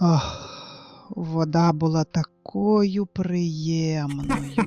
Ах, вода була такою приємною.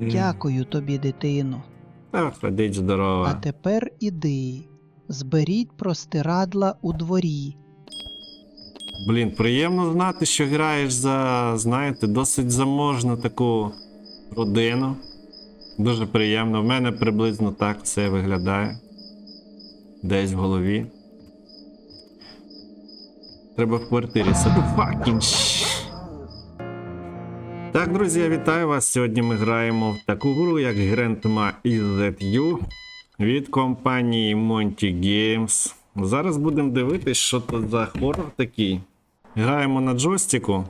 Дякую тобі, дитино. Та ходить А тепер іди. Зберіть простирадла у дворі. Блін, приємно знати, що граєш за, знаєте, досить заможну таку родину. Дуже приємно. В мене приблизно так все виглядає. Десь в голові. Треба в квартирі собі fucking Так, друзі, я вітаю вас. Сьогодні ми граємо в таку гру, як Grandma IZU від компанії Monty Games. Зараз будемо дивитись, що то за хорор такий. Граємо на джойстику.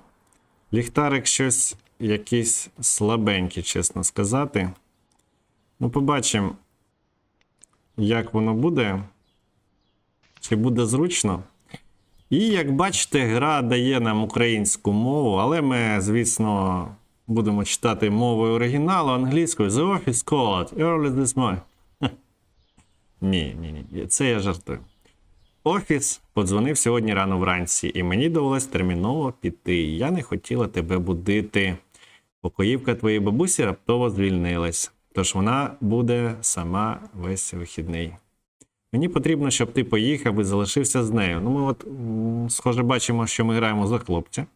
Ліхтарик щось якийсь слабенький, чесно сказати. Ну, побачимо, як воно буде. Чи буде зручно. І як бачите, гра дає нам українську мову, але ми, звісно, будемо читати мовою оригіналу англійською. The office called early this morning. Ні, ні, ні, це я жартую. Офіс подзвонив сьогодні рано вранці, і мені довелось терміново піти. Я не хотіла тебе будити. Покоївка твоєї бабусі раптово звільнилась, тож вона буде сама весь вихідний. Мені потрібно, щоб ти поїхав і залишився з нею. Ну, ми от, схоже, бачимо, що ми граємо за хлопця.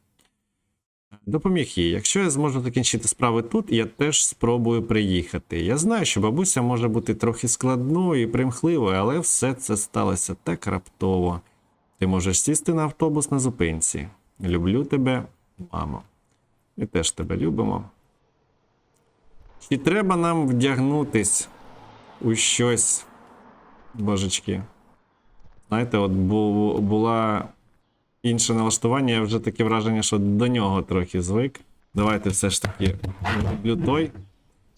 Допоміг їй. Якщо я зможу закінчити справи тут, я теж спробую приїхати. Я знаю, що бабуся може бути трохи складною і примхливою, але все це сталося так раптово. Ти можеш сісти на автобус на зупинці. Люблю тебе, мамо. Ми теж тебе любимо. Чи треба нам вдягнутись у щось, божечки? Знаєте, от бу- була інше налаштування, я вже таке враження, що до нього трохи звик. Давайте все ж таки люблю той.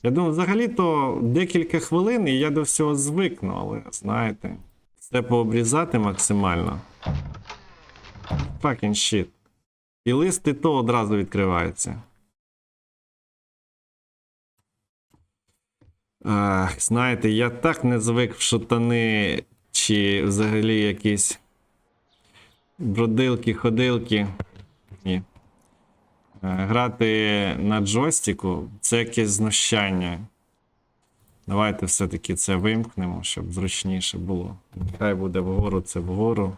Я думаю, взагалі-то декілька хвилин і я до всього звикну, але знаєте, все пообрізати максимально. Fucking shit. І лист і то одразу відкривається. Ах, знаєте, я так не звик в шутани чи взагалі якісь бродилки, ходилки. Ні. Е, Грати на джойстику це якесь знущання. Давайте все-таки це вимкнемо, щоб зручніше було. Нехай буде вгору це вгору.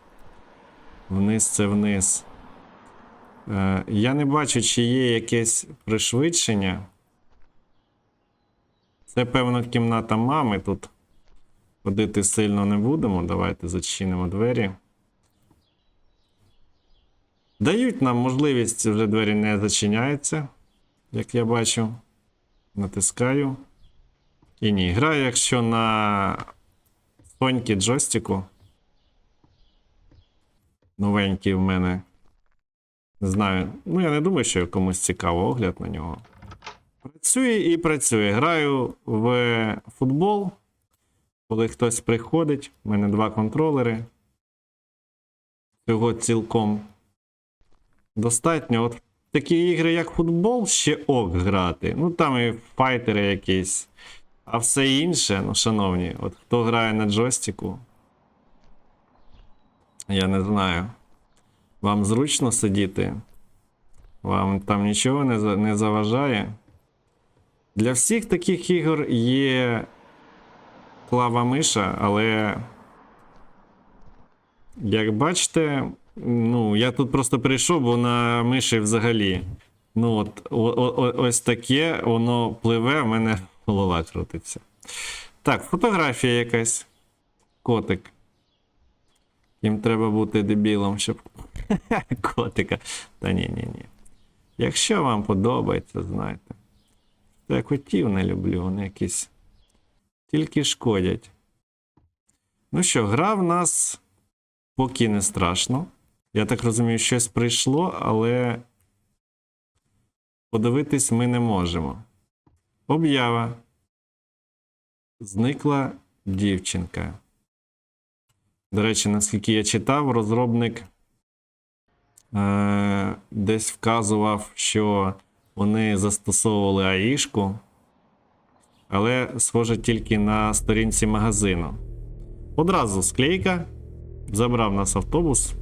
Вниз це вниз. Е, Я не бачу, чи є якесь пришвидшення. Це, певно, кімната мами. Тут ходити сильно не будемо. Давайте зачинимо двері. Дають нам можливість, вже двері не зачиняються, як я бачу. Натискаю. І ні. Граю, якщо на соньки джойстику. Новенький в мене. Не знаю. Ну, я не думаю, що комусь цікаво огляд на нього. Працює і працює. Граю в футбол. Коли хтось приходить, у мене два контролери. Цього цілком достатньо. От такі ігри, як футбол, ще ок грати. Ну там і файтери якісь. А все інше, ну, шановні, от хто грає на джойстику, я не знаю. Вам зручно сидіти? Вам там нічого не, не заважає? Для всіх таких ігор є клава миша, але. Як бачите, ну, я тут просто прийшов, бо на миші взагалі. Ну, от, о, о, ось таке, воно пливе, в мене голова крутиться. Так, фотографія якась. Котик. Їм треба бути дебілом, щоб. Котика. Та ні, ні, ні. Якщо вам подобається, знаєте. То я котів не люблю, вони якісь тільки шкодять. Ну що, гра в нас поки не страшно. Я так розумію, щось прийшло, але подивитись ми не можемо. Об'ява. Зникла дівчинка. До речі, наскільки я читав, розробник е- десь вказував, що вони застосовували АІшку, але схоже тільки на сторінці магазину. Одразу склейка Забрав нас автобус.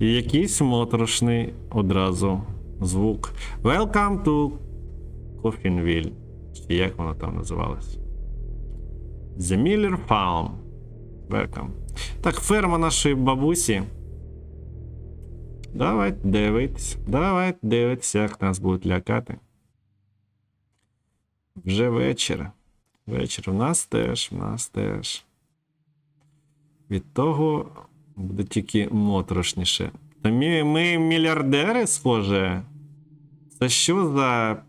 І якийсь моторошний одразу звук. Welcome to Coffinville. Чи як воно там називалось? The Miller Farm. Welcome. Так, ферма нашої бабусі. Давайте дивитися. Давайте дивитися, як нас будуть лякати. Вже вечір. Вечір в нас теж, в нас теж. Від того буде тільки моторошніше. Та ми, ми мільярдери, схоже. Це що за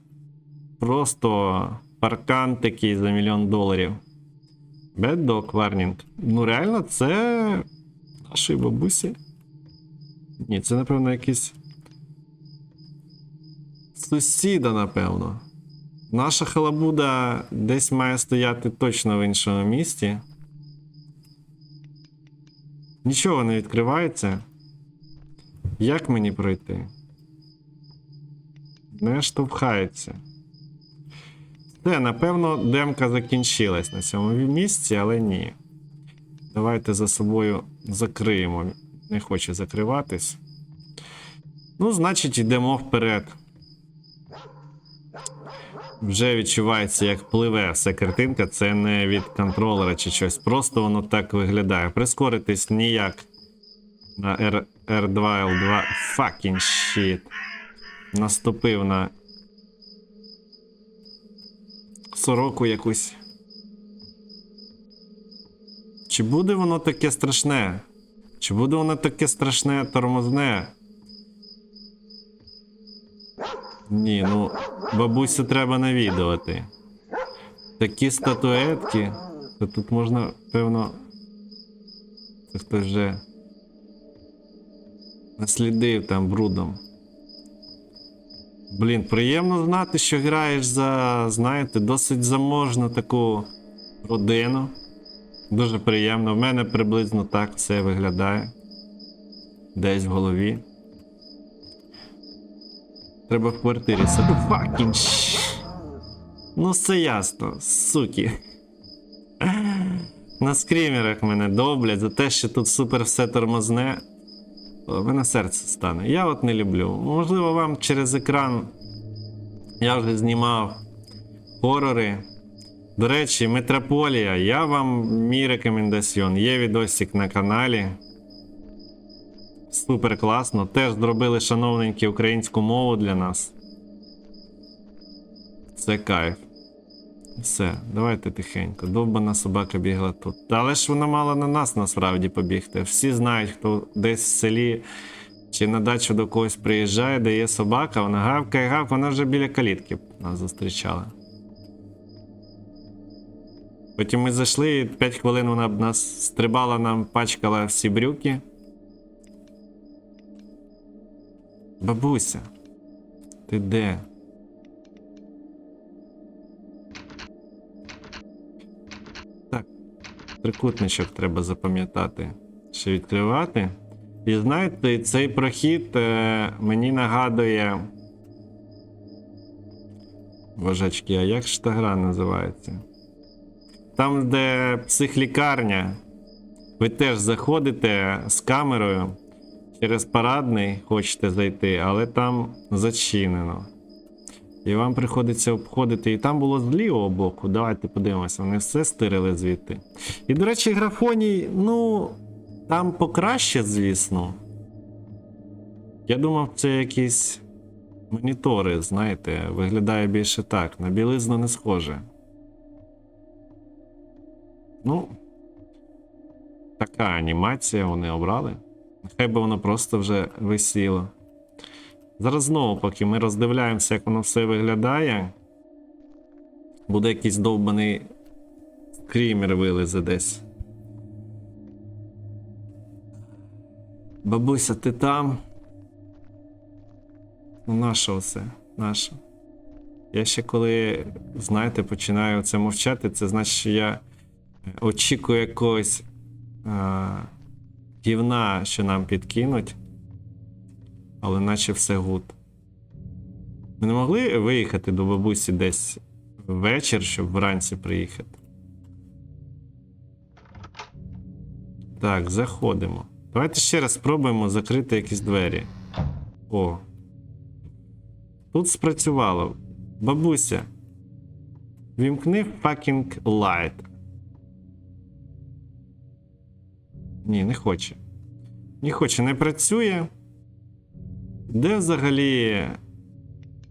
просто паркан такий за мільйон доларів? Bad Dog Warning. Ну, реально, це нашої бабусі. Ні, це, напевно, якийсь. Сусіда, напевно. Наша халабуда десь має стояти точно в іншому місті. Нічого не відкривається. Як мені пройти? Не штовхається. Все, напевно, демка закінчилась на цьому місці, але ні. Давайте за собою закриємо. Не хоче закриватись. Ну, значить, йдемо вперед. Вже відчувається, як пливе вся картинка. Це не від контролера чи щось. Просто воно так виглядає. Прискоритись ніяк. На R, R2, L2. Fucking shit. Наступив на сороку якусь. Чи буде воно таке страшне? Чи буде воно таке страшне тормозне? Ні, ну, бабусю треба навідувати. Такі статуетки, то тут можна, певно. Це хтось вже наслідив там брудом. Блін, приємно знати, що граєш за, знаєте, досить заможну таку родину. Дуже приємно. В мене приблизно так все виглядає. Десь в голові. Треба в квартирі собі. Факін. Ну, все ясно, суки. На скрімерах мене доблять за те, що тут супер все тормозне. О, мене серце стане. Я от не люблю. Можливо, вам через екран я вже знімав хорори. До речі, Метрополія, я вам мій рекомендаціон. Є відосик на каналі. Супер класно. Теж зробили шановненькі українську мову для нас. Це кайф. Все, давайте тихенько. Довбана собака бігла тут. Але ж вона мала на нас насправді побігти. Всі знають, хто десь в селі чи на дачу до когось приїжджає, де є собака, вона гавкає, гавкає, вона вже біля калітки нас зустрічала. Потім ми зайшли, і 5 хвилин вона б нас стрибала, нам пачкала всі брюки. Бабуся, ти де? Так, трикутничок треба запам'ятати, що відкривати. І знаєте, цей прохід е, мені нагадує. Божечки, а як ж та гра називається? Там, де психлікарня, ви теж заходите з камерою через парадний, хочете зайти, але там зачинено. І вам приходиться обходити. І там було з лівого боку. Давайте подивимося, вони все стирили звідти. І, до речі, графоній, ну, там покраще, звісно. Я думав, це якісь монітори, знаєте, виглядає більше так. На білизну не схоже. Ну, така анімація вони обрали. Нехай би воно просто вже висіло. Зараз знову, поки ми роздивляємося, як воно все виглядає. Буде якийсь довбаний скрімер вилізе десь. Бабуся, ти там? Ну, наше оце, наше. Я ще коли, знаєте, починаю це мовчати, це значить, що я очікую якогось а, гівна, що нам підкинуть. Але наче все гуд. Ми не могли виїхати до бабусі десь ввечір, щоб вранці приїхати. Так, заходимо. Давайте ще раз спробуємо закрити якісь двері. О. Тут спрацювало. Бабуся. Вімкни fucking light. Ні, не хоче. Не хоче, не працює. Де взагалі.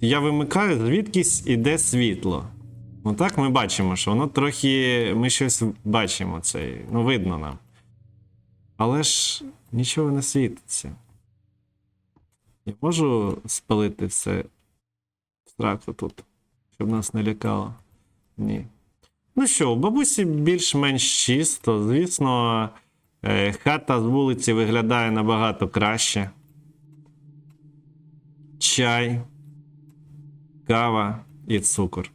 Я вимикаю, звідкись іде світло. Ну так ми бачимо, що воно трохи. Ми щось бачимо це. Ну, видно нам. Але ж нічого не світиться. Я можу спалити все в сраку тут, щоб нас не лякало? Ні. Ну що, у бабусі більш-менш чисто. Звісно, хата з вулиці виглядає набагато краще. Чай, кава і цукор.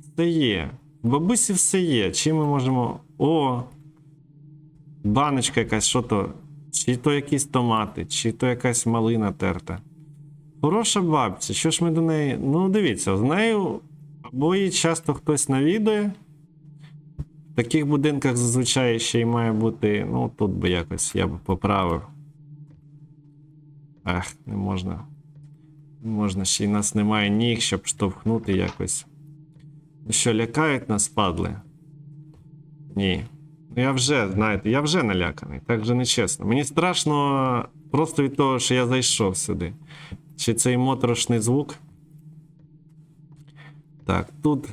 Все є. В бабусі все є. Чим ми можемо. О! Баночка якась, що то? Чи то якісь томати, чи то якась малина терта. Хороша бабця, що ж ми до неї. Ну, дивіться, з нею або її часто хтось навідує. В таких будинках зазвичай ще й має бути. Ну, тут би якось я б поправив. Ах, не можна. Не можна, ще й нас немає ніг, щоб штовхнути якось. Ну що, лякають нас, падли? Ні. Ну я вже, знаєте, я вже наляканий, так же нечесно. Мені страшно просто від того, що я зайшов сюди. Чи цей моторошний звук? Так, тут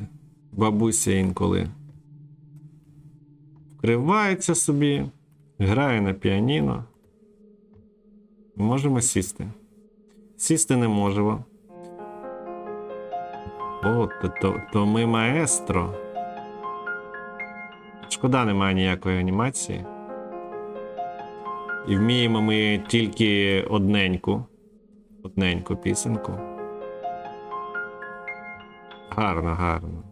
бабуся інколи вкривається собі, грає на піаніно. Можемо сісти. Сісти не можемо. О, то, то, то ми маестро. Шкода, немає ніякої анімації. І вміємо ми тільки одненьку. Одненьку пісенку. Гарно, гарно.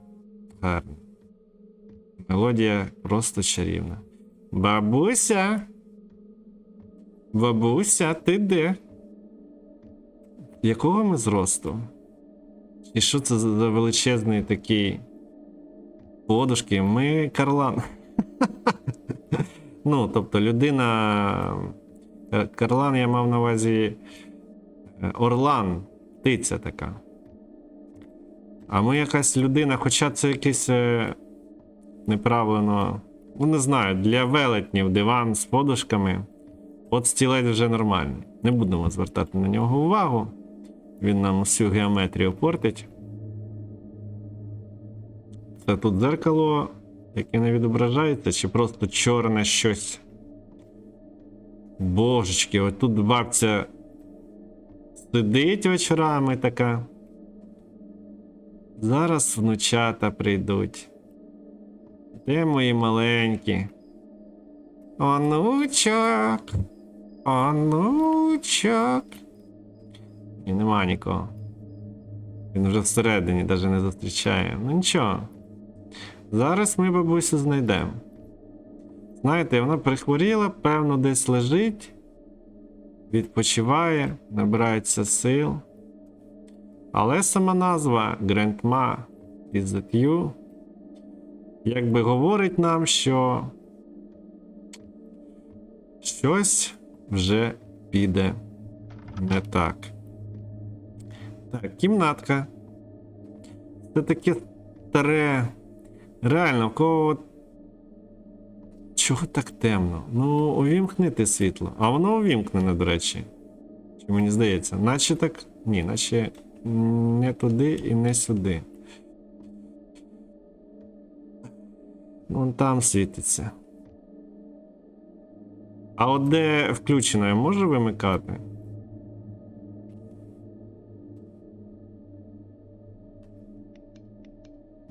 Гарно. Мелодія просто чарівна. Бабуся. Бабуся, ти де? Якого ми зросту? І що це за величезний такий подушки? Ми Карлан. ну, тобто, людина. Е, Карлан я мав на увазі е, Орлан, птиця така. А ми якась людина, хоча це якесь е, неправильно. Ну, не знаю, для велетнів диван з подушками. От стілець вже нормальний. Не будемо звертати на нього увагу. Він нам всю геометрію портить. Це тут дзеркало, яке не відображається, чи просто чорне щось. Божечки, от тут бабця сидить вечорами така. Зараз внучата прийдуть. Де мої маленькі? Онучок. Онучок. І нема нікого. Він вже всередині навіть не зустрічає. Ну нічого. Зараз ми бабусю знайдемо. Знаєте, вона прихворіла, певно, десь лежить, відпочиває, набирається сил. Але сама назва Grandma is that you якби говорить нам, що щось вже піде не так. Так, кімнатка. Це таке старе. Реально, в кого. Чого так темно? Ну, увімкни ти світло. А воно увімкнене, до речі. Чи мені здається? Наче так. Ні, наче не туди і не сюди. Вон там світиться. А от де включено, я можу вимикати?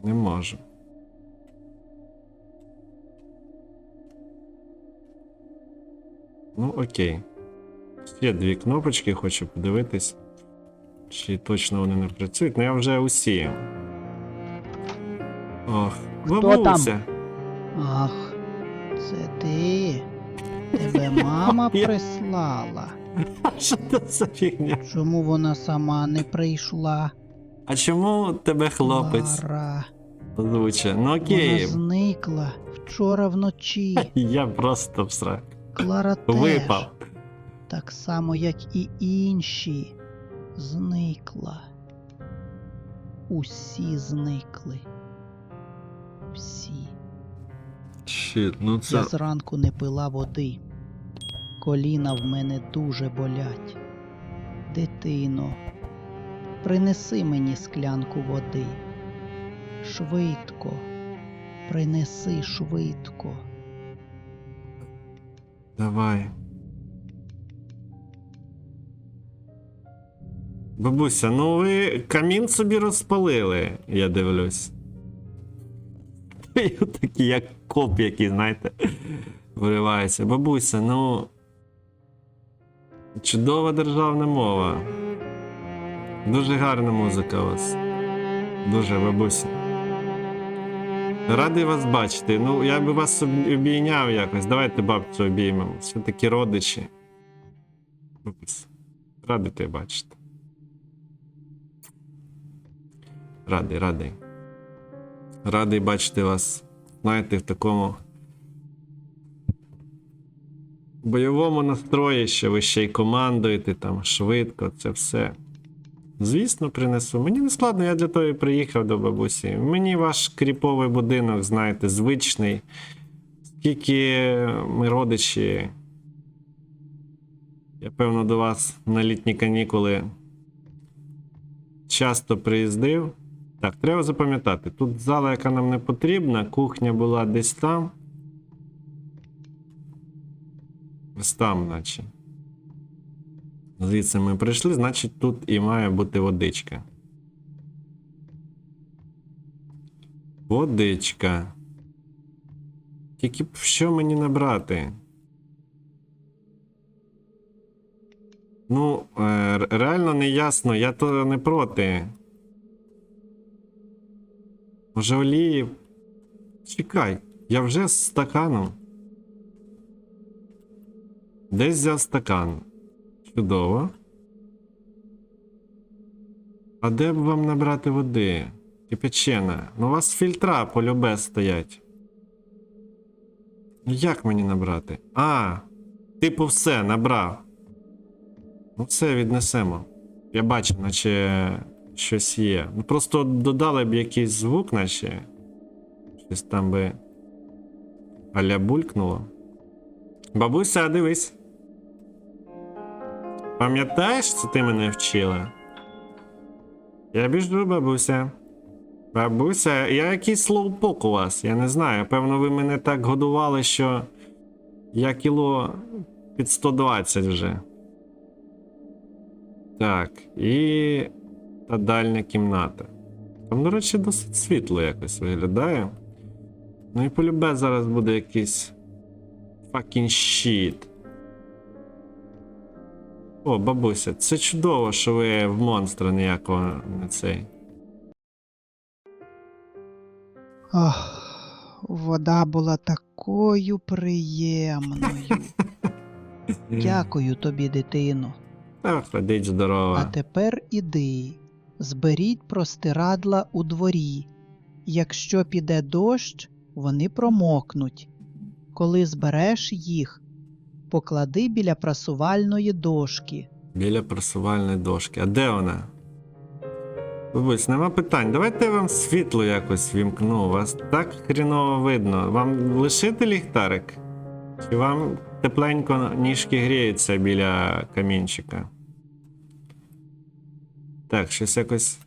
Не можу. Ну, окей. Ще дві кнопочки, хочу подивитись. Чи точно вони не працюють. Ну я вже усі. Ох, бабуся. Ах, це ти. Тебе мама прислала. Що це за фігня? Чому вона сама не прийшла? А чому тебе хлопець Лара. озвучує? Ну Вона зникла вчора вночі. я просто всрак. Клара теж. Випав. Так само, як і інші. Зникла. Усі зникли. Всі. Щит, ну це. Я зранку не пила води. Коліна в мене дуже болять. Дитино, принеси мені склянку води. Швидко, принеси швидко. Давай. Бабуся, ну ви камін собі розпалили, я дивлюсь. Такий, як коп, який, знаєте, виривається. Бабуся, ну. Чудова державна мова. Дуже гарна музика у вас. Дуже, бабуся. Радий вас бачити. Ну, я би вас обійняв якось. Давайте бабцю обіймемо. Все-таки родичі. Радий тебе бачити. Радий, радий. Радий бачити вас, знаєте, в такому бойовому настрої, що ви ще й командуєте там швидко, це все. Звісно, принесу. Мені не складно, я для того і приїхав до бабусі. Мені ваш кріповий будинок, знаєте, звичний. Скільки ми родичі. Я певно до вас на літні канікули часто приїздив. Так, треба запам'ятати. Тут зала, яка нам не потрібна, кухня була десь там. Ось там, наче. Звідси ми прийшли, значить тут і має бути водичка. Водичка. Тільки б що мені набрати? Ну, е, реально не ясно, я то не проти. Може олії. Чекай, я вже з стаканом. Десь взяв стакан. Чудово. А де б вам набрати води? Кипячена. Ну у вас фільтра полюбе стоять. Ну як мені набрати? А, типу все, набрав. Ну все, віднесемо. Я бачу, наче щось є. Ну просто додали б якийсь звук, наче. Щось там би. Аля булькнуло. Бабуся, дивись. Пам'ятаєш, що ти мене вчила? Я біжу, бабуся. Бабуся, я якийсь слоупок у вас, я не знаю. Певно, ви мене так годували, що я кіло під 120 вже. Так, і та дальня кімната. Там, до речі, досить світло якось виглядає. Ну і полюбе зараз буде якийсь fucking shit. О, бабуся, це чудово, що ви в монстра ніякого не цей. Ох, вода була такою приємною. Дякую тобі, дитино. Та ходіть А тепер іди, зберіть простирадла у дворі. Якщо піде дощ, вони промокнуть. Коли збереш їх, поклади біля прасувальної дошки. Біля просувальної дошки. А де вона? Бабусь, нема питань. Давайте я вам світло якось вімкну. Вас так хріново видно. Вам лишити ліхтарик? Чи вам тепленько ніжки гріються біля камінчика? Так, щось якось.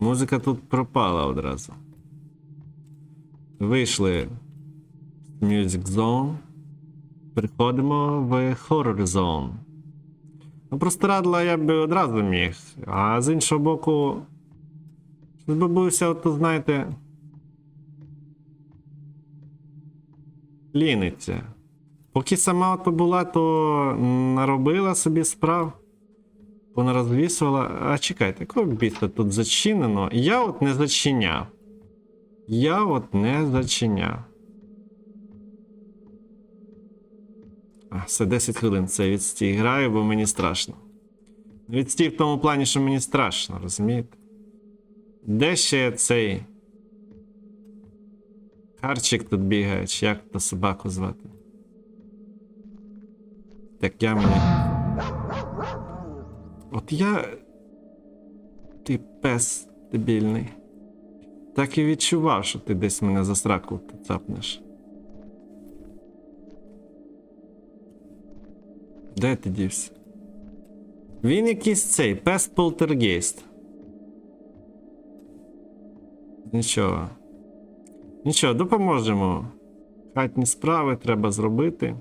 Музика тут пропала одразу. Вийшли з Music Zone. Переходимо в Horror Zone. Ну, простирадла я би одразу міг. А з іншого боку. Бабуся, от, знаєте. Ліниться. Поки сама ото була, то наробила собі справ. Понарозвісувала. А чекайте, біса тут зачинено? Я от не зачиняв. Я от не зачиняв. А, все 10 хвилин це відстій граю, бо мені страшно. Відстій в тому плані, що мені страшно, розумієте? Де ще цей. Харчик тут бігає, чи як то собаку звати? Так я мені. От я. Ти пес дебільний. Так і відчував, що ти десь мене за сраку цапнеш. Де ти дівся? Він якийсь цей пес полтергейст. Нічого. Нічого, допоможемо. Хатні справи треба зробити.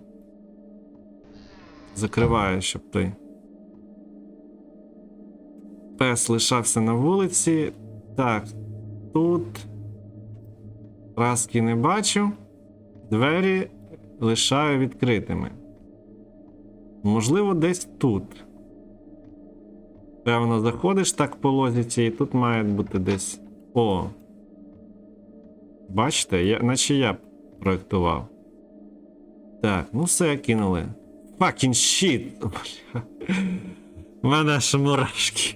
Закриваю, щоб той. Пес лишався на вулиці. Так, тут. Праски не бачу. Двері лишаю відкритими. Можливо, десь тут. Певно, заходиш так по лозіці, і тут має бути десь. О. Бачите, я, наче я проєктував. Так, ну все, кинули. Fucking shit. У мене аж мурашки.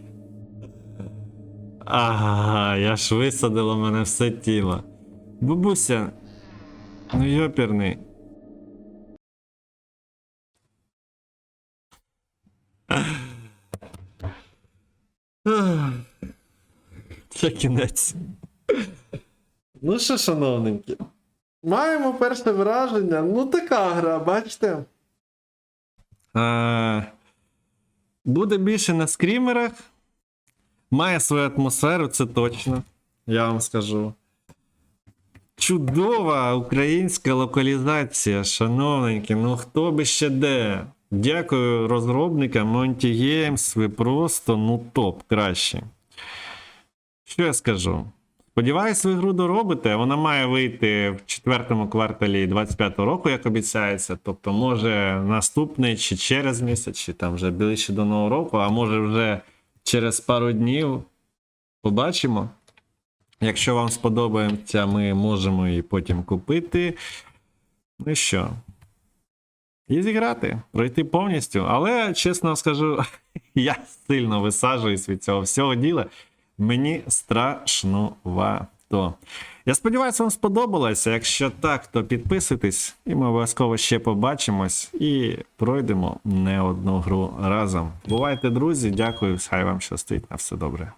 Ага, я ж висадило мене все тіло. Бабуся. Ну йоперний. Це кінець. Ну що, шановненькі, маємо перше враження. Ну, така гра, бачите. Е, буде більше на скрімерах. Має свою атмосферу, це точно. Я вам скажу. Чудова українська локалізація, шановненькі. Ну хто би ще де. Дякую розробникам Monty Games. Ви просто ну топ краще. Що я скажу? Сподіваюсь, ви гру доробите. Вона має вийти в четвертому кварталі 25-го року, як обіцяється. Тобто, може наступний чи через місяць, чи там вже ближче до нового року, а може вже через пару днів. Побачимо. Якщо вам сподобається, ми можемо її потім купити. Ну що? І зіграти, пройти повністю. Але, чесно скажу, я сильно висаджуюсь від цього всього діла. Мені страшнувато. Я сподіваюся, вам сподобалося. Якщо так, то підписуйтесь, і ми обов'язково ще побачимось і пройдемо не одну гру разом. Бувайте, друзі, дякую, хай вам щастить на все добре.